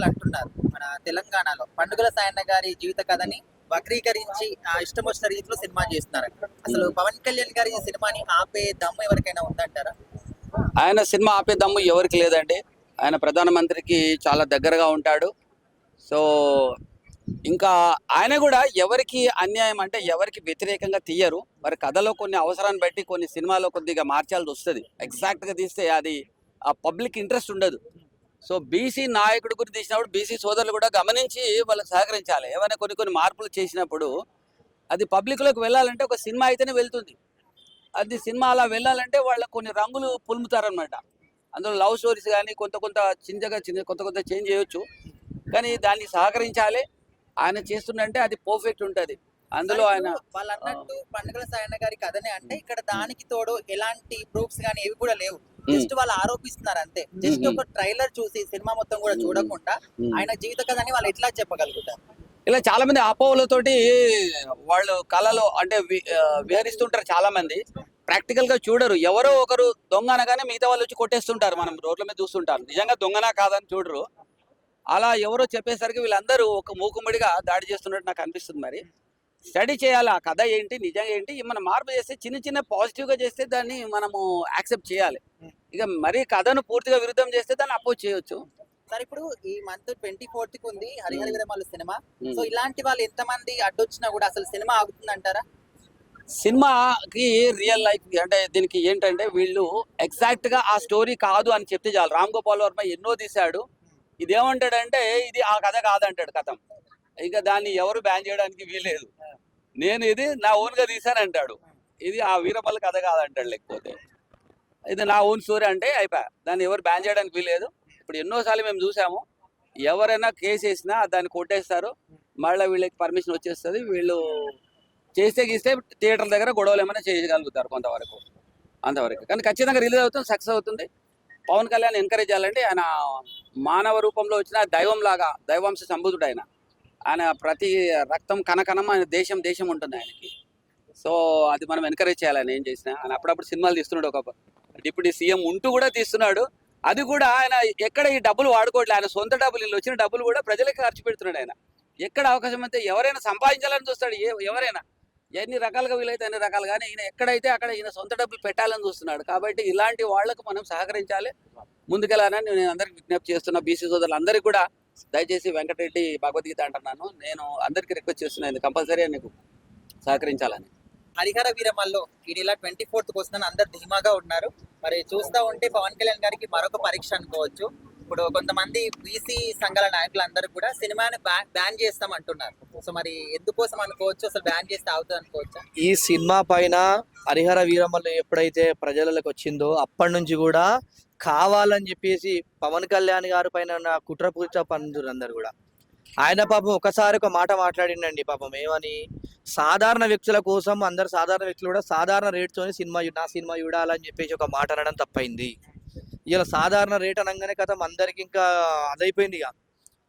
నాయకులు అంటున్నారు మన తెలంగాణలో. పండుగల సాయన్న గారి జీవిత కథని వక్రీకరించి ఆ ఇష్టం వచ్చిన రీతిలో సినిమా చేస్తున్నారు. అసలు పవన్ కళ్యాణ్ గారి ఈ సినిమాని ఆపే దమ్ము ఎవరికైనా ఉందంటారా? ఆయన సినిమా ఆపే దమ్ము ఎవరికి లేదండి. ఆయన ప్రధానమంత్రికి చాలా దగ్గరగా ఉంటాడు. సో ఇంకా ఆయన కూడా ఎవరికి అన్యాయం అంటే ఎవరికి వ్యతిరేకంగా తీయరు. మరి కథలో కొన్ని అవసరాన్ని బట్టి కొన్ని సినిమాలో కొద్దిగా మార్చాల్సి వస్తుంది. ఎగ్జాక్ట్గా తీస్తే అది ఆ పబ్లిక్ ఇంట్రెస్ట్ ఉండదు. సో బీసీ నాయకుడి గురించి తీసినప్పుడు బీసీ సోదరులు కూడా గమనించి వాళ్ళకి సహకరించాలి. ఏమైనా కొన్ని కొన్ని మార్పులు చేసినప్పుడు అది పబ్లిక్లోకి వెళ్ళాలంటే ఒక సినిమా అయితేనే వెళ్తుంది. అది సినిమా అలా వెళ్ళాలంటే వాళ్ళకి కొన్ని రంగులు పులుముతారనమాట అందులో లవ్ స్టోరీస్ కానీ కొంత కొంత చిన్నగా చిన్న కొంత కొంత చేంజ్ చేయొచ్చు. కానీ దాన్ని సహకరించాలి. ఆయన చేస్తుండంటే అది పర్ఫెక్ట్ ఉంటుంది. అందులో ఆయన వాళ్ళు అన్నట్టు పండుగల సాయన్న గారి కథనే అంటే ఇక్కడ దానికి తోడు ఎలాంటి ప్రూఫ్స్ కానీ ఏవి కూడా లేవు. జస్ట్ వాళ్ళు ఆరోపిస్తున్నారు అంతే జస్ట్. ఒక ట్రైలర్ చూసి సినిమా మొత్తం కూడా చూడకుండా. ఆయన జీవిత కథని వాళ్ళు ఎట్లా చెప్పగలుగుతారు? ఇలా చాలా మంది అపోహలతోటి వాళ్ళు కళలో అంటే విహరిస్తుంటారు చాలా మంది ప్రాక్టికల్గా చూడరు. ఎవరో ఒకరు దొంగ అనగానే మిగతా వాళ్ళు వచ్చి కొట్టేస్తుంటారు. మనం రోడ్ల మీద చూస్తుంటారు నిజంగా దొంగనా కాదని చూడరు. అలా ఎవరో చెప్పేసరికి వీళ్ళందరూ ఒక మూకుమ్మడిగా దాడి చేస్తున్నట్టు నాకు అనిపిస్తుంది మరి. స్టడీ చేయాలి. ఆ కథ ఏంటి? నిజంగా ఏంటి? మనం మార్పు చేస్తే చిన్న చిన్న పాజిటివ్గా చేస్తే దాన్ని మనము యాక్సెప్ట్ చేయాలి. ఇక మరీ కథను పూర్తిగా విరుద్ధం చేస్తే దాన్ని అపోజ్ చేయొచ్చు. సరే ఇప్పుడు ఈ మంత్ ట్వంటీ ఫోర్త్కి ఉంది హరిహర. విరమాలు సినిమా. సో ఇలాంటి వాళ్ళు ఎంతమంది అడ్డొచ్చినా కూడా అసలు సినిమా ఆగుతుంది అంటారా సినిమాకి రియల్ లైఫ్ అంటే దీనికి ఏంటంటే వీళ్ళు ఎగ్జాక్ట్గా ఆ స్టోరీ కాదు అని చెప్తే చాలు. రామ్ గోపాల్ వర్మ ఎన్నో తీశాడు. ఇదేమంటాడంటే ఇది ఆ కథ కాదంటాడు కథం. ఇక దాన్ని ఎవరు బ్యాన్ చేయడానికి వీలేదు నేను ఇది నా ఓన్గా తీశానంటాడు. ఇది ఆ వీరమల్ల కథ కాదంటాడు లేకపోతే. ఇది నా ఓన్ స్టోరీ అంటే అయిపోయా. దాన్ని ఎవరు బ్యాన్ చేయడానికి వీలేదు ఇప్పుడు ఎన్నోసార్లు మేము చూసాము. ఎవరైనా కేసు వేసినా దాన్ని కొట్టేస్తారు. మళ్ళీ వీళ్ళకి పర్మిషన్ వచ్చేస్తుంది. వీళ్ళు చేస్తే గీస్తే థియేటర్ దగ్గర గొడవలు ఏమైనా చేయగలుగుతారు కొంతవరకు. అంతవరకు. కానీ ఖచ్చితంగా రిలీజ్ అవుతుంది సక్సెస్ అవుతుంది. పవన్ కళ్యాణ్ ఎంకరేజ్ చేయాలంటే ఆయన మానవ రూపంలో వచ్చిన దైవం లాగా దైవాంశ సంబుధుడు ఆయన. ఆయన ప్రతి రక్తం కనకనం ఆయన దేశం దేశం ఉంటుంది ఆయనకి. సో అది మనం ఎంకరేజ్ చేయాలని ఏం చేసినా. ఆయన అప్పుడప్పుడు సినిమాలు తీస్తున్నాడు ఒక డిప్యూటీ సీఎం ఉంటూ కూడా తీస్తున్నాడు. అది కూడా ఆయన ఎక్కడ ఈ డబ్బులు వాడుకోవట్లేదు ఆయన సొంత డబ్బులు వీళ్ళు వచ్చిన డబ్బులు కూడా ప్రజలకి ఖర్చు పెడుతున్నాడు ఆయన. ఎక్కడ అవకాశం అయితే ఎవరైనా సంపాదించాలని చూస్తాడు. ఏ ఎవరైనా ఎన్ని రకాలుగా వీలైతే అన్ని రకాలుగానే ఈయన ఎక్కడైతే అక్కడ ఈయన సొంత డబ్బులు పెట్టాలని చూస్తున్నాడు. కాబట్టి ఇలాంటి వాళ్ళకు మనం సహకరించాలి. ముందుకెళ్ళాలని నేను అందరికి విజ్ఞప్తి చేస్తున్నా. బీసీ సోదరులందరికీ కూడా దయచేసి వెంకటరెడ్డి భగవద్గీత అంటున్నాను. నేను అందరికీ రిక్వెస్ట్ చేస్తున్నాను కంపల్సరీ నీకు సహకరించాలని. హరిహర వీరమల్లో ఇలా ట్వంటీ ఫోర్త్ వస్తుందని అందరు ధీమాగా ఉన్నారు. మరి చూస్తా ఉంటే పవన్ కళ్యాణ్ గారికి మరొక పరీక్ష అనుకోవచ్చు. ఇప్పుడు కొంతమంది బీసీ సంఘాల నాయకులు అందరూ కూడా సినిమాని బ్యాన్ చేస్తాం అంటున్నారు. సో మరి ఎందుకోసం అనుకోవచ్చు? అసలు బ్యాన్ చేస్తే అవుతుంది అనుకోవచ్చు? ఈ సినిమా పైన హరిహర వీరమల్లు ఎప్పుడైతే ప్రజలకు వచ్చిందో అప్పటి నుంచి కూడా కావాలని చెప్పేసి పవన్ కళ్యాణ్ గారి పైన కుట్ర పూర్చ పనులు అందరు కూడా. ఆయన పాపం ఒకసారి ఒక మాట మాట్లాడిండండి పాపం. ఏమని? సాధారణ వ్యక్తుల కోసం అందరు సాధారణ వ్యక్తులు కూడా సాధారణ రేట్తోనే సినిమా నా సినిమా చూడాలని చెప్పేసి ఒక మాట అనడం తప్పైంది. ఇలా సాధారణ రేట్ అనగానే కదా అందరికి ఇంకా అదైపోయింది ఇక.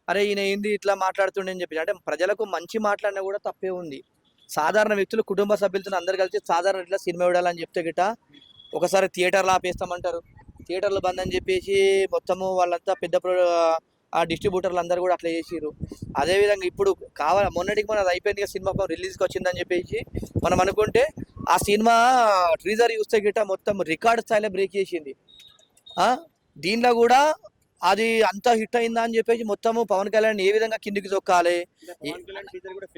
అరే ఈయన ఏంది ఇట్లా మాట్లాడుతుండే అని చెప్పి అంటే ప్రజలకు మంచి మాట్లాడినా కూడా తప్పే ఉంది. సాధారణ వ్యక్తులు కుటుంబ సభ్యులతో అందరు కలిసి సాధారణ ఇట్లా సినిమా చూడాలని చెప్తే గిట్ట ఒకసారి థియేటర్లో ఆపేస్తామంటారు. థియేటర్లు బంద్ అని చెప్పేసి మొత్తము వాళ్ళంతా పెద్ద ఆ డిస్ట్రిబ్యూటర్లు అందరూ కూడా అట్లా చేసిరు అదేవిధంగా ఇప్పుడు కావాలి మొన్నటికి మన అది అయిపోయింది సినిమా రిలీజ్కి వచ్చిందని చెప్పేసి మనం అనుకుంటే ఆ సినిమా ట్రీజర్ చూస్తే గిట్ట మొత్తం రికార్డ్ స్థాయిలో బ్రేక్ చేసింది. దీనిలో కూడా అది అంత హిట్ అయిందా అని చెప్పేసి మొత్తము పవన్ కళ్యాణ్ ఏ విధంగా కిందికి తొక్కాలి? కూడా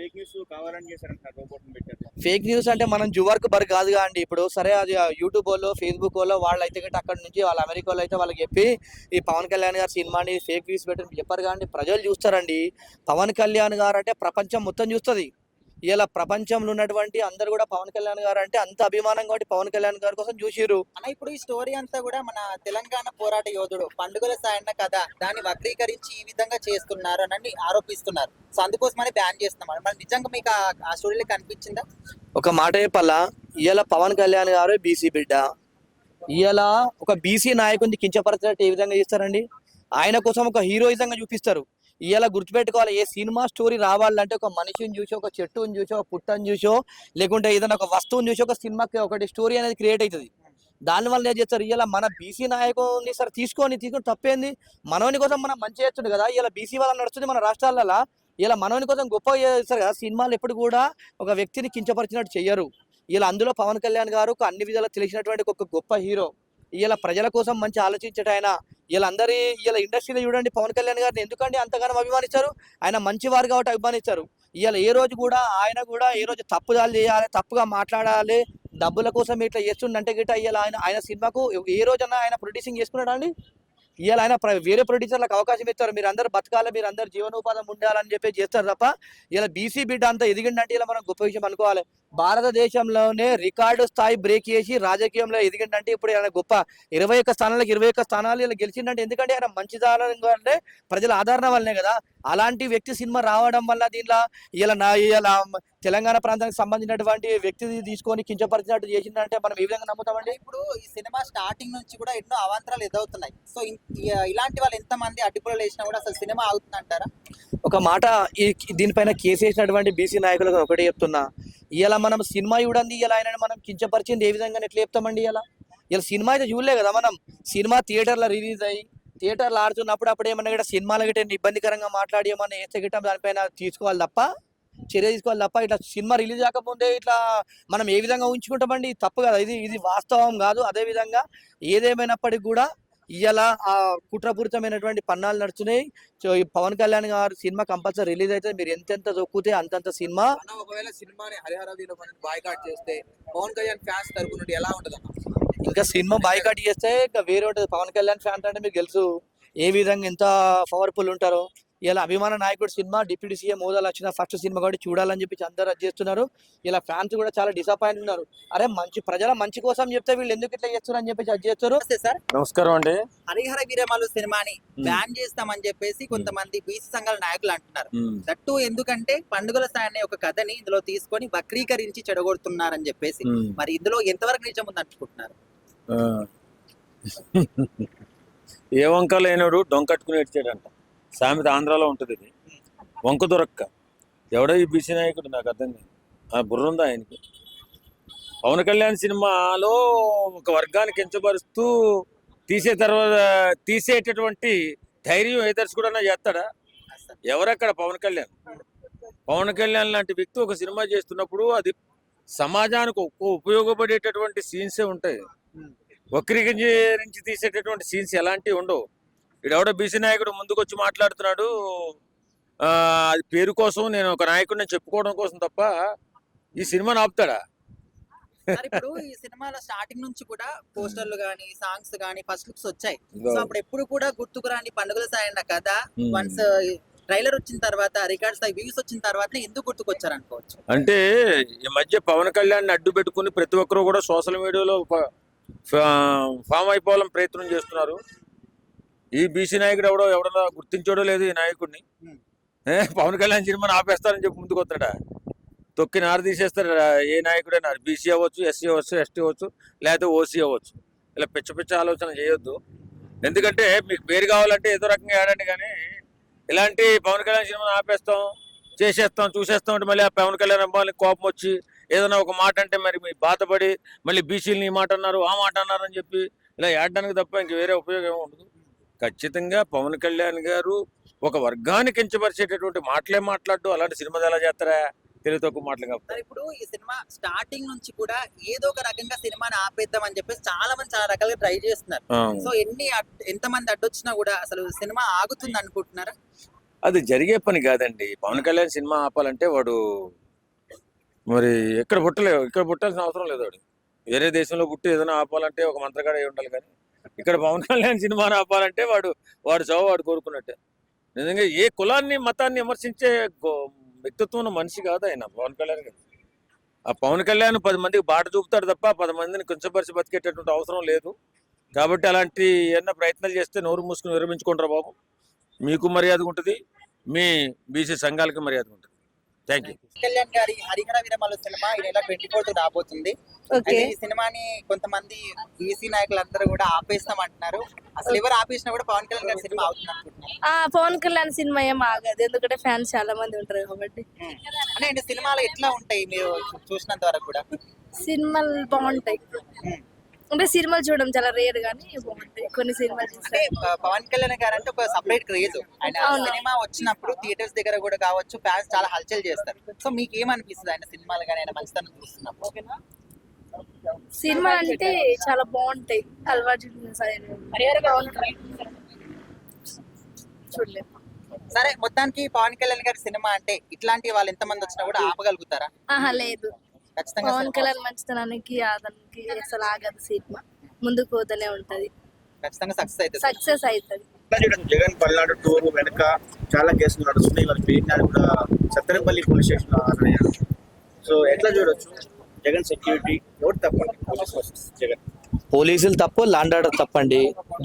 ఫేక్ న్యూస్ అంటే మనం జువర్క్ బర్ కాదుగా అండి. ఇప్పుడు సరే అది యూట్యూబ్ వాళ్ళు ఫేస్బుక్ వాళ్ళు వాళ్ళు అయితే గట్ట అక్కడ నుంచి వాళ్ళ అమెరికా వాళ్ళు అయితే వాళ్ళకి చెప్పి ఈ పవన్ కళ్యాణ్ గారు సినిమాని ఫేక్ న్యూస్ పెట్టి చెప్పారు కానీ ప్రజలు చూస్తారండి. పవన్ కళ్యాణ్ గారు అంటే ప్రపంచం మొత్తం చూస్తుంది. ఇలా ప్రపంచంలో ఉన్నటువంటి అందరు కూడా పవన్ కళ్యాణ్ గారు అంటే అంత అభిమానం కాబట్టి పవన్ కళ్యాణ్ గారి కోసం చూసిర్రు. అన్న ఇప్పుడు ఈ స్టోరీ అంతా కూడా మన తెలంగాణ పోరాట యోధుడు పండుగల సాయన్న కథ దాన్ని వక్రీకరించి ఈ విధంగా చేస్తున్నారు అని ఆరోపిస్తున్నారు. సో అందుకోసమని బ్యాన్ చేస్తున్నారు మరి నిజంగా మీకు ఆ- స్టోరీలో కనిపించిందా? ఒక మాట చెప్పాలా? ఇవాళ పవన్ కళ్యాణ్ గారు బీసీ బిడ్డ. ఇవాళ ఒక బీసీ నాయకుడిని కించపరచినట్టు ఏ విధంగా చేస్తారండి? ఆయన కోసం ఒక హీరోయిజంగా చూపిస్తారు. ఇలా గుర్తుపెట్టుకోవాలి ఏ సినిమా స్టోరీ రావాలంటే ఒక మనిషిని చూసి ఒక చెట్టుని చూసో ఒక పుట్టని చూసో లేకుంటే ఏదైనా ఒక వస్తువుని చూసి ఒక సినిమాకి ఒకటి స్టోరీ అనేది క్రియేట్ అవుతుంది. దాని వల్ల ఏం చేస్తారు? ఇలా మన బీసీ నాయకుని సరే తీసుకొని తీసుకొని తప్పేంది? మనవని కోసం మనం మంచి చేస్తుంది కదా? ఇలా బీసీ వల్ల నడుస్తుంది మన రాష్ట్రాలలో. ఇలా మనవని కోసం గొప్ప చేస్తారు కదా? సినిమాలు ఎప్పుడు కూడా ఒక వ్యక్తిని కించపరిచినట్టు చెయ్యరు. ఇలా అందులో పవన్ కళ్యాణ్ గారు అన్ని విధాలు తెలిసినటువంటి ఒక గొప్ప హీరో ఇలా ప్రజల కోసం మంచి ఆలోచించట ఆయన. వీళ్ళందరి ఇలా ఇండస్ట్రీలో చూడండి పవన్ కళ్యాణ్ గారిని ఎందుకండి అంతగానో అభిమానిస్తారు ఆయన మంచివారు కాబట్టి అభిమానిస్తారు ఇవాళ ఏ రోజు కూడా ఆయన కూడా ఏ రోజు తప్పుదాలు చేయాలి తప్పుగా మాట్లాడాలి డబ్బుల కోసం ఇట్లా చేస్తుండంటే గిట్ట ఇవాళ ఆయన ఆయన సినిమాకు ఏ రోజన్నా ఆయన ప్రొడ్యూసింగ్ చేసుకున్నాడా అండి? ఇవాళ ఆయన ప్ర- వేరే ప్రొడ్యూసర్లకు అవకాశం ఇస్తారు. మీరు అందరు బతకాలి మీరు అందరు జీవనోపాధం ఉండాలని చెప్పి చేస్తారు తప్ప ఇలా బీసీ బిడ్డ అంతా ఎదిగిందంటే ఇలా మనం గొప్ప విషయం అనుకోవాలి. భారతదేశంలోనే రికార్డు స్థాయి బ్రేక్ చేసి రాజకీయంలో ఎదిగిందంటే ఇప్పుడు ఆయన గొప్ప ఇరవై ఒక్క స్థానాలకు ఇరవై ఒక్క స్థానాలు ఇలా గెలిచిందంటే ఎందుకంటే ఆయన మంచి అంటే ప్రజల ఆదరణ వల్లనే కదా. అలాంటి వ్యక్తి సినిమా రావడం వల్ల దీనిలో ఇలా నా ఇలా తెలంగాణ ప్రాంతానికి సంబంధించినటువంటి వ్యక్తి తీసుకొని కించపరిచినట్టు చేసిందంటే మనం ఏ విధంగా నమ్ముతామండి? ఇప్పుడు ఈ సినిమా స్టార్టింగ్ నుంచి కూడా ఎన్నో అవాంతరాలు ఎదుగుతున్నాయి సో ఇలాంటి వాళ్ళు ఎంత మంది అడ్డుపులు వేసినా కూడా అసలు సినిమా అవుతుంది అంటారా ఒక మాట ఈ దీనిపైన కేసు వేసినటువంటి బీసీ నాయకులకు ఒకటే చెప్తున్నా. ఇలా మనం సినిమా చూడండి ఇలా ఆయన మనం కించపరిచింది ఏ విధంగా ఎట్లా చెప్తామండి ఇలా ఇలా సినిమా అయితే చూడలే కదా మనం. సినిమా థియేటర్లో రిలీజ్ అయ్యి థియేటర్లో ఆడుతున్నప్పుడు అప్పుడు ఏమన్నా గిట్ట సినిమాలు గిట్ట ఇబ్బందికరంగా మాట్లాడి ఏమన్నా వేస్తే గిట్ట దానిపైన తీసుకోవాలి తప్ప చర్య తీసుకోవాలి తప్ప ఇట్లా సినిమా రిలీజ్ కాకముందే ఇట్లా మనం ఏ విధంగా ఉంచుకుంటామండి తప్పు కదా. ఇది ఇది వాస్తవం కాదు. అదే విధంగా ఏదేమైనప్పటికీ కూడా ఇలా ఆ కుట్రపూరితమైనటువంటి పన్నాలు ఈ పవన్ కళ్యాణ్ గారు సినిమా కంపల్సరీ రిలీజ్ అయితే మీరు ఎంతెంత దొక్కితే అంతంత సినిమా. ఒకవేళ సినిమాని హరిహర వీరమని బాయ్కాట్ చేస్తే పవన్ కళ్యాణ్ ఫ్యాన్స్ తరపు నుండి ఎలా ఉండదు ఇంకా సినిమా బాయ్కాట్ చేస్తే ఇంకా వేరే ఉంటుంది. పవన్ కళ్యాణ్ ఫ్యాన్ అంటే మీకు తెలుసు ఏ విధంగా ఎంత పవర్ఫుల్ ఉంటారో. ఇలా అభిమాన నాయకుడు సినిమా డిప్యూటీ సీఎం హోదాలో వచ్చిన ఫస్ట్ సినిమా కాబట్టి చూడాలని చెప్పి అందరూ అది చేస్తున్నారు. ఇలా ఫ్యాన్స్ కూడా చాలా డిసప్పాయింట్ ఉన్నారు. అరే మంచి ప్రజల మంచి కోసం చెప్తే వీళ్ళు ఎందుకు ఇట్లా చేస్తారు అని చెప్పి అది చేస్తారు. సార్. నమస్కారం అండి. హరిహర వీరమల్లు సినిమాని బ్యాన్ చేస్తామని చెప్పేసి కొంతమంది బీసీ సంఘాల నాయకులు అంటున్నారు. దట్టు ఎందుకంటే పండుగల అనే ఒక కథని ఇందులో తీసుకొని వక్రీకరించి చెడగొడుతున్నారని చెప్పేసి మరి ఇందులో ఎంతవరకు నిజం ఉంది అనుకుంటున్నారు ఏ వంక లేనోడు డొంకట్టుకుని ఏడ్చాడంట. సామెత ఆంధ్రాలో ఉంటుంది ఇది. వంక దొరక్క. ఎవడో ఈ బీసీ నాయకుడు నాకు అర్థం కాదు. ఆ బుర్ర ఉందా ఆయనకి? పవన్ కళ్యాణ్ సినిమాలో ఒక వర్గాన్ని కించపరుస్తూ తీసే తర్వాత తీసేటటువంటి ధైర్యం ఏ దర్శకుడన్నా చేస్తాడా? ఎవరక్కడ పవన్ కళ్యాణ్? పవన్ కళ్యాణ్ లాంటి వ్యక్తి ఒక సినిమా చేస్తున్నప్పుడు అది సమాజానికి ఉప- ఉపయోగపడేటటువంటి సీన్సే ఉంటాయి. వక్రీకరించి తీసేటటువంటి సీన్స్ ఎలాంటివి ఉండవు. ఇడెవడో బీసీ నాయకుడు ముందుకు వచ్చి మాట్లాడుతున్నాడు. ఆ, అది పేరు కోసం నేను ఒక నాయకుడిని చెప్పుకోవడం కోసం తప్ప ఈ సినిమాని ఆపుతాడా? ఇప్పుడు ఈ సినిమాలో స్టార్టింగ్ నుంచి కూడా పోస్టర్లు గానీ సాంగ్స్ గానీ ఫస్ట్ లుక్స్ వచ్చాయి. సో అప్పుడు ఎప్పుడు కూడా గుర్తుకు రాని పండుగల సాయి అన్న కథ. వన్స్ ట్రైలర్ వచ్చిన తర్వాత రికార్డ్స్ వ్యూస్ వచ్చిన తర్వాత ఎందుకు గుర్తుకొచ్చారు అనుకోవచ్చు అంటే ఈ మధ్య పవన్ కళ్యాణ్ అడ్డు పెట్టుకుని ప్రతి ఒక్కరు కూడా సోషల్ మీడియాలో ఫామ్ అయిపోవాలని ప్రయత్నం చేస్తున్నారు. ఈ బీసీ నాయకుడు ఎవడో ఎవడన్నా గుర్తించడో లేదు ఈ నాయకుడిని? పవన్ కళ్యాణ్ సినిమాని ఆపేస్తారని చెప్పి ముందుకు వస్తాడా? తొక్కి నారు తీసేస్తాడు? ఏ నాయకుడైనా బీసీ అవ్వచ్చు ఎస్సీ అవ్వచ్చు ఎస్టీ అవ్వచ్చు లేకపోతే ఓసీ అవ్వచ్చు. ఇలా పిచ్చ పిచ్చ ఆలోచన చేయొద్దు. ఎందుకంటే మీకు పేరు కావాలంటే ఏదో రకంగా ఆడండి కానీ ఇలాంటి పవన్ కళ్యాణ్ సినిమాని ఆపేస్తాం చేసేస్తాం చూసేస్తాం అంటే మళ్ళీ ఆ పవన్ కళ్యాణ్ అమ్మాయిని కోపం వచ్చి ఏదైనా ఒక మాట అంటే మరి మీ బాధపడి మళ్ళీ బీసీలని ఈ మాట అన్నారు ఆ మాట అన్నారు అని చెప్పి ఇలా ఏడడానికి తప్ప ఇంక వేరే ఉపయోగం ఏమి ఉండదు. ఖచ్చితంగా పవన్ కళ్యాణ్ గారు ఒక వర్గాన్ని కించపరిచేటటువంటి మాటలే మాట్లాడు అలాంటి సినిమాలు ఎలా చేస్తారా? తెలివి తక్కువ మాటలు కాబట్టి ఇప్పుడు ఈ సినిమా స్టార్టింగ్ నుంచి కూడా ఏదో ఒక రకంగా సినిమాని ఆపేద్దాం అని చెప్పేసి చాలా మంది చాలా రకాలుగా ట్రై చేస్తున్నారు. సో ఎన్ని ఎంత మంది అడ్డొచ్చినా కూడా అసలు సినిమా ఆగుతుంది అనుకుంటున్నారా? అది జరిగే పని కాదండి. పవన్ కళ్యాణ్ సినిమా ఆపాలంటే వాడు మరి ఎక్కడ పుట్టలేదు ఇక్కడ పుట్టాల్సిన అవసరం లేదు వాడు వేరే దేశంలో పుట్టి ఏదైనా ఆపాలంటే ఒక మంత్రగాడ ఉండాలి కానీ. ఇక్కడ పవన్ కళ్యాణ్ సినిమా ఆపాలంటే వాడు వాడు చావు వాడు కోరుకున్నట్టే. నిజంగా ఏ కులాన్ని మతాన్ని విమర్శించే గో- వ్యక్తిత్వం మనిషి కాదు ఆయన పవన్ కళ్యాణ్ గారు. ఆ పవన్ కళ్యాణ్ పది మందికి బాట చూపుతాడు తప్ప పది మందిని కొంచెంపరిచి బతికేటటువంటి అవసరం లేదు. కాబట్టి అలాంటి ఏమన్నా ప్రయత్నాలు చేస్తే నోరు మూసుకుని విరమించుకుంటారు బాబు. మీకు మర్యాద ఉంటుంది మీ బీసీ సంఘాలకి మర్యాద ఉంటుంది థ్యాంక్ యూ కళ్యాణ్ గారి హరిహర సినిమా ఈ నెల ట్వంటీ ఫోర్త్ రాబోతుంది. ఓకే. అయితే ఈ సినిమాని కొంతమంది బీసీ నాయకులందరూ కూడా ఆపేస్తాం అంటున్నారు అసలు ఎవరు ఆపేసినా కూడా పవన్ కళ్యాణ్ గారి సినిమా అవుతుంది అనుకుంటున్నారు. ఆ పవన్ కళ్యాణ్ సినిమా ఏం ఆగదు. ఎందుకంటే ఫ్యాన్స్ చాలా మంది ఉంటారు కాబట్టి. అంటే సినిమాలు ఎట్లా ఉంటాయి మీరు చూసినంత వరకు కూడా? సినిమాలు బాగుంటాయి. అంటే సినిమాలు చూడడం చాలా రేర్ కానీ బాగుంటాయి. కొన్ని సినిమాలు అంటే చూస్తే పవన్ కళ్యాణ్ గారు అంటే ఒక సపరేట్ క్రేజ్ ఆయన. సినిమా వచ్చినప్పుడు థియేటర్స్ దగ్గర కూడా కావచ్చు ఫ్యాన్స్ చాలా హల్చల్ చేస్తారు. సో మీకు ఏమనిపిస్తుంది ఆయన సినిమాలు కానీ ఆయన మంచితనం చూస్తున్నప్పుడు? సినిమా అంటే చాలా బాగుంటాయి. అలవాటు చూడలేదు సరే మొత్తానికి పవన్ కళ్యాణ్ గారి సినిమా అంటే ఇట్లాంటి వాళ్ళు ఎంతమంది వచ్చినా కూడా ఆపగలుగుతారా? లేదు. పవన్ కళ్యాణ్ మంచితనానికి అతనికి అసలు ఆగదు సినిమా. ముందుకు పోతూనే ఉంటది. ఖచ్చితంగా సక్సెస్ అవుతుంది. సక్సెస్ అవుతుంది. జగన్ పల్నాడు టూర్ వెనుక చాలా కేసులు నడుస్తున్నాయి వాళ్ళ పేరునాడు కూడా సత్తెనపల్లి పోలీస్ స్టేషన్ ఆనయ్యారు సో ఎట్లా చూడొచ్చు? జగన్ సెక్యూరిటీ ఎవరు తప్పండి? Police versus Jagan. పోలీసులు తప్పు లాండ్ ఆర్డర్ తప్పండి.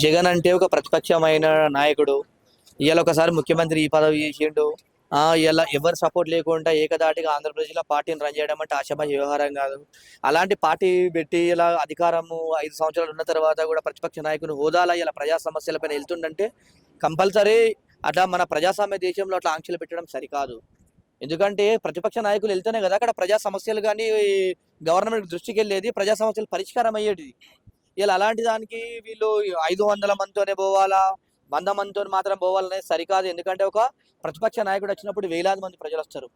జగన్ అంటే ఒక ప్రతిపక్షమైన నాయకుడు. ఇవాళ ఒకసారి ముఖ్యమంత్రి ఈ పదవి చేసిండు. ఇలా ఎవరు సపోర్ట్ లేకుండా ఏకదాటిగా ఆంధ్రప్రదేశ్లో పార్టీని రన్ చేయడం అంటే ఆశాభాష వ్యవహారం కాదు. అలాంటి పార్టీ పెట్టి ఇలా అధికారము ఐదు సంవత్సరాలు ఉన్న తర్వాత కూడా ప్రతిపక్ష నాయకుని హోదాలో ఇలా ప్రజా సమస్యలపైన వెళ్తుండంటే కంపల్సరీ అట్లా మన ప్రజాస్వామ్య దేశంలో అట్లా ఆంక్షలు పెట్టడం సరికాదు. ఎందుకంటే ప్రతిపక్ష నాయకులు వెళ్తేనే కదా అక్కడ ప్రజా సమస్యలు కానీ గవర్నమెంట్ దృష్టికి వెళ్ళేది ప్రజా సమస్యలు పరిష్కారం అయ్యేది ఇలా అలాంటి దానికి వీళ్ళు ఐదు వందల మందితోనే పోవాలా? వంద మందితో మాత్రం పోవాలనే సరికాదు. ఎందుకంటే ఒక ప్రతిపక్ష నాయకుడు వచ్చినప్పుడు వేలాది మంది ప్రజలు వస్తారు.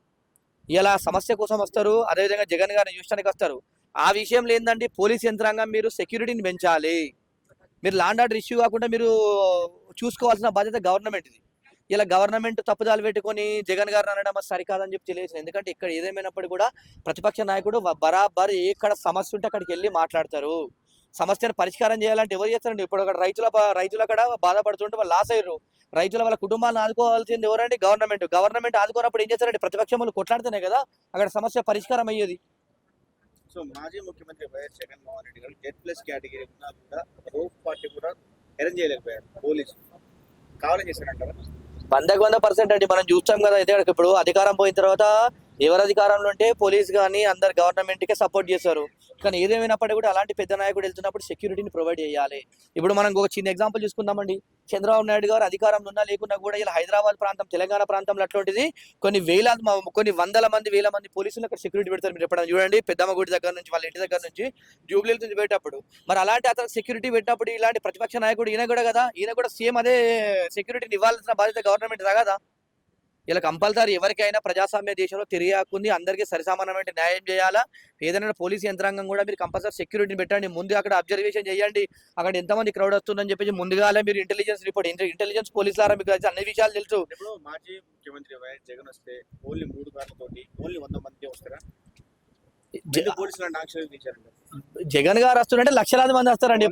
ఇలా సమస్య కోసం వస్తారు. అదేవిధంగా జగన్ గారిని చూడడానికి వస్తారు. ఆ విషయంలో ఏంటంటే పోలీస్ యంత్రాంగం మీరు సెక్యూరిటీని పెంచాలి. మీరు లాండ్ ఆర్డర్ ఇష్యూ కాకుండా మీరు చూసుకోవాల్సిన బాధ్యత గవర్నమెంట్ది ఇలా గవర్నమెంట్ తప్పుదాలు పెట్టుకొని జగన్ గారిని అనడం సరికాదని చెప్పి తెలియదు ఎందుకంటే ఇక్కడ ఏదేమైనప్పుడు కూడా ప్రతిపక్ష నాయకుడు బరాబర్ ఎక్కడ సమస్య ఉంటే అక్కడికి వెళ్ళి మాట్లాడతారు. సమస్యను పరిష్కారం చేయాలంటే ఎవరు చేస్తారండి? ఇప్పుడు అక్కడ రైతుల రైతులు అక్కడ బాధపడుతుంటే వాళ్ళు లాస్ అయ్యారు. రైతుల వాళ్ళ కుటుంబాలను ఆదుకోవాల్సింది ఎవరండి? గవర్నమెంట్. గవర్నమెంట్ ఆదుకోనప్పుడు ఏం చేస్తారండి? ప్రతిపక్షములు కొట్లాడితేనే కదా అక్కడ సమస్య పరిష్కారం అయ్యేది. సో మాజీ ముఖ్యమంత్రి వైఎస్ జగన్మోహన్ రెడ్డి గారు జెడ్ ప్లస్ కేటగిరీ ఉన్నా కూడా రూప్ పార్టీ కూడా అరేంజ్ చేయలేకపోయారు పోలీసు కావాలని చేశారంటారా? వందకు వంద పర్సెంట్ అండి. మనం చూస్తాం కదా అయితే ఇప్పుడు అధికారం పోయిన తర్వాత ఎవరు అధికారంలో ఉంటే పోలీస్ కానీ అందరు గవర్నమెంట్ కే సపోర్ట్ చేస్తారు కానీ ఏదేమైనప్పటికీ కూడా అలాంటి పెద్ద నాయకుడు వెళ్తున్నప్పుడు సెక్యూరిటీని ప్రొవైడ్ చేయాలి. ఇప్పుడు మనం ఒక చిన్న ఎగ్జాంపుల్ చూసుకుందామండి. చంద్రబాబు నాయుడు గారు అధికారంలో ఉన్నా లేకున్నా కూడా ఇలా హైదరాబాద్ ప్రాంతం తెలంగాణ ప్రాంతంలో అట్లాంటిది కొన్ని వేల కొన్ని వందల మంది వేల మంది పోలీసులు అక్కడ సెక్యూరిటీ పెడతారు మీరు ఎప్పుడైనా చూడండి పెద్దమ్మ గుడి దగ్గర నుంచి వాళ్ళ ఇంటి దగ్గర నుంచి జూబ్లీ నుంచి పెట్టేటప్పుడు మరి అలాంటి అతను సెక్యూరిటీ పెట్టినప్పుడు ఇలాంటి ప్రతిపక్ష నాయకుడు ఈయన కూడా కదా? ఈయన కూడా సేమ్ అదే సెక్యూరిటీని ఇవ్వాల్సిన బాధ్యత గవర్నమెంట్ కదా? ఇలా కంపల్సరీ ఎవరికైనా ప్రజాస్వామ్య దేశంలో తిరిగాకుంది అందరికీ సరిసమానమైన న్యాయం చేయాలా? ఏదైనా పోలీస్ యంత్రాంగం కూడా మీరు కంపల్సరీ సెక్యూరిటీని పెట్టండి. ముందు అక్కడ అబ్జర్వేషన్ చేయండి. అక్కడ ఎంతమంది క్రౌడ్ వస్తుందని చెప్పేసి ముందుగానే మీరు ఇంటెలిజెన్స్ రిపోర్ట్ ఇంటెలిజెన్స్ పోలీసులారా మీకు అయితే అన్ని విషయాలు తెలుసు. మాజీ ముఖ్యమంత్రి వైఎస్ జగన్ వస్తే ఓన్లీ మూడు కార్లతోటి ఓన్లీ వంద మంది వస్తారా? పోలీసులు ఆంక్షలు తీశారండి జగన్ గారు వస్తుంటే లక్షలాది మంది వస్తారండి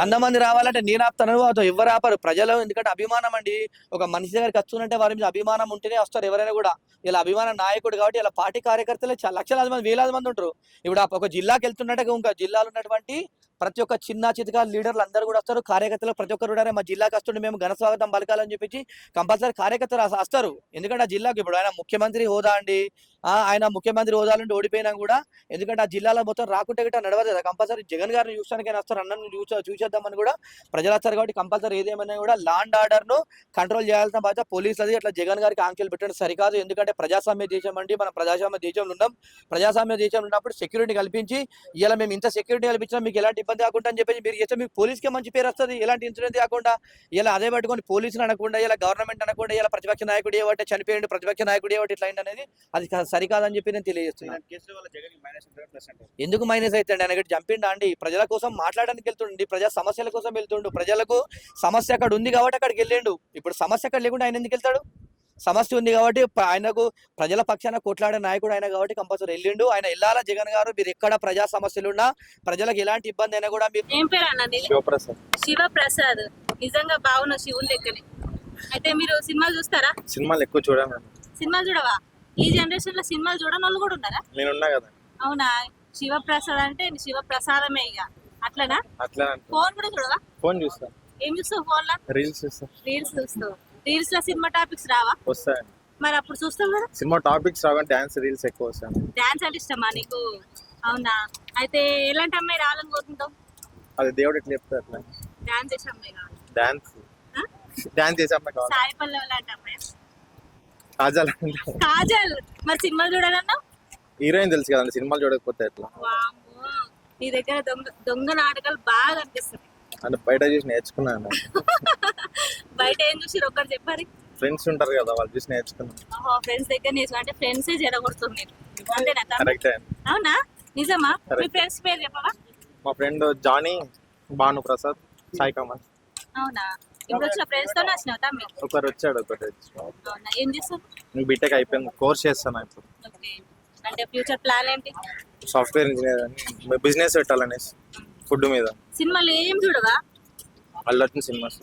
వంద మంది రావాలంటే నేను ఆపుతాను ఎవరు ఆపరు? ప్రజలు ఎందుకంటే అభిమానం అండి. ఒక మనిషి దగ్గరికి వస్తుందంటే వారి మీద అభిమానం ఉంటేనే వస్తారు ఎవరైనా కూడా. ఇలా అభిమాన నాయకుడు కాబట్టి ఇలా పార్టీ కార్యకర్తలే చాలా లక్షలాది మంది వేలాది మంది ఉంటారు. ఇప్పుడు ఒక జిల్లాకి వెళ్తున్నట్టే ఇంకా జిల్లాలో ఉన్నటువంటి ప్రతి ఒక్క చిన్న చితక లీడర్లు అందరూ కూడా వస్తారు. కార్యకర్తలు ప్రతి ఒక్కరు కూడా మా జిల్లాకి వస్తుండే మేము ఘన స్వాగతం పలకాలని చెప్పి కంపల్సరీ కార్యకర్తలు వస్తారు. ఎందుకంటే ఆ జిల్లాకి ఇప్పుడు ఆయన ముఖ్యమంత్రి హోదా అండి. ఆ, ఆయన ముఖ్యమంత్రి హోదా నుండి ఓడిపోయినా కూడా ఎందుకంటే ఆ జిల్లాలో మొత్తం రాకుంటే గిట్ట నడవదు కంపల్సరీ జగన్ గారిని చూసానికైనా వస్తారు. అన్నను చూసా చూసేద్దామని కూడా ప్రజలు వస్తారు కాబట్టి కంపల్సరీ ఏదేమైనా కూడా లాండ్ ఆర్డర్ను కంట్రోల్ చేయాల్సిన బాధ్యత పోలీసులది. అట్లా జగన్ గారికి ఆంక్షలు పెట్టడం సరికాదు. ఎందుకంటే ప్రజాస్వామ్య దేశం అండి. మనం ప్రజాస్వామ్య దేశంలో ఉన్నాం. ప్రజాస్వామ్య దేశంలో ఉన్నప్పుడు సెక్యూరిటీ కల్పించి ఇలా మేము ఇంత సెక్యూరిటీ కల్పించినా మీకు ఎలాంటి ఇబ్బంది కాకుండా అని చెప్పేసి మీరు చేస్తే మీకు పోలీస్కే మంచి పేరు వస్తుంది. ఎలాంటి ఇన్సిడెంట్ కాకుండా ఇలా అదే పట్టుకొని పోలీసులు అనకుండా ఇలా గవర్నమెంట్ అనకుండా ఇలా ప్రతిపక్ష నాయకుడు ఏవట్టే చనిపోయింది ప్రతిపక్ష నాయకుడు ఏవట్టి ఇట్లా అనేది అది సరికాదని చెప్పి నేను తెలియజేస్తున్నాను ఇలాంటి ఎందుకు మైనస్ అవుతాడు ఆయన చంపిండా అండి? ప్రజల కోసం మాట్లాడడానికి వెళ్తుండి ప్రజా సమస్యల కోసం వెళ్తుండు. ప్రజలకు సమస్య అక్కడ ఉంది కాబట్టి అక్కడికి వెళ్ళిండు. ఇప్పుడు సమస్య అక్కడ లేకుండా ఆయన ఎందుకు వెళ్తాడు? సమస్య ఉంది కాబట్టి ఆయనకు ప్రజల పక్షాన కొట్లాడే నాయకుడు ఆయన కాబట్టి కంపల్సరీ వెళ్ళిండు. ఆయన వెళ్ళాలా జగన్ గారు? మీరు ఎక్కడ ప్రజా సమస్యలు ఉన్నా ప్రజలకు ఎలాంటి ఇబ్బంది అయినా కూడా మీరు ఏం పేరు అన్న నీది? శివప్రసాద్. శివప్రసాద్. నిజంగా బాగున్న శివుని లెక్కనే. అయితే మీరు సినిమాలు చూస్తారా? సినిమాలు ఎక్కువ చూడను. సినిమాలు చూడవా? ఈ జనరేషన్లో సినిమాలు చూడని వాళ్ళు కూడా ఉన్నారా? నేనున్నా కదా. అవునా? శివప్రసాద్ అంటే శివప్రసాదమే ఇక. అట్లనా? అట్లా ఫోన్ కూడా చూడవా? ఫోన్ చూస్తా. ఏం చూస్తావు ఫోన్లో రీల్స్ చూస్తా. రీల్స్ చూస్తావు. రీల్స్లో సినిమా టాపిక్స్ రావా? వస్తాయి మరి అప్పుడు చూస్తావు కదా. సినిమా టాపిక్స్ రావని డాన్స్ రీల్స్ ఎక్కువ వస్తాయి డాన్స్ అంటే ఇష్టమా నీకు? అవునా? అయితే ఎలాంటి అమ్మాయి రావాలని కోరుకుంటావు? అది దేవుడు ఎట్లా చెప్తారు అట్లా డాన్స్ చేసే అమ్మాయి కావాలి? డాన్స్? డాన్స్ చేసే అమ్మాయి కావాలి? సాయి పల్లవి లాంటి అమ్మాయి కాజల్ కాజల్? మరి సినిమాలు చూడాలన్నా? హీరోయిన్ తెలుసు కదండి సినిమాలు చూడకపోతే ఎట్లా? నీ దగ్గర దొంగ దొంగ నాటకాలు బాగా అనిపిస్తుంది అంటే బయట చూసి నేర్చుకున్నాను. బయట ఏం చూసి ఒక్కరు చెప్పారు ఫ్రెండ్స్ ఉంటారు కదా వాళ్ళు చూసి నేర్చుకున్నాను. ఫ్రెండ్స్ దగ్గర నేర్చుకో అంటే ఫ్రెండ్సే జరగొడుతుంది అవునా? నిజమా? మీ. ఫ్రెండ్స్ పేరు చెప్పవా? మా ఫ్రెండ్ జానీ భాను ప్రసాద్ సాయి కమల్. అవునా? ఇప్పుడు వచ్చిన ఫ్రెండ్స్తో వచ్చినావు తమ్మి ఒకరు వచ్చాడు ఒకటి ఏం చేస్తావు? నేను బీటెక్ అయిపోయింది కోర్స్ చేస్తాను ఇప్పుడు. అంటే ఫ్యూచర్ ప్లాన్ ఏంటి? సాఫ్ట్వేర్ ఇంజనీర్ అని బిజినెస్ పెట్టాలనేసి. ఫుడ్ మీద. సినిమాలు ఏం చూడవా? Allu Arjun cinemas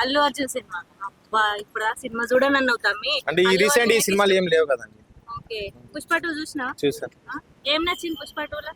Allu Arjun cinema. అబ్బా ఇప్పుడు ఆ సినిమా చూడనన్నావు తమ్మి. అంటే ఈ రీసెంట్ ఈ సినిమాలు ఏం లేవు కదండి. ఓకే. పుష్ప టూ చూసినా చూసాను ఏం నచ్చింది పుష్ప టూలో?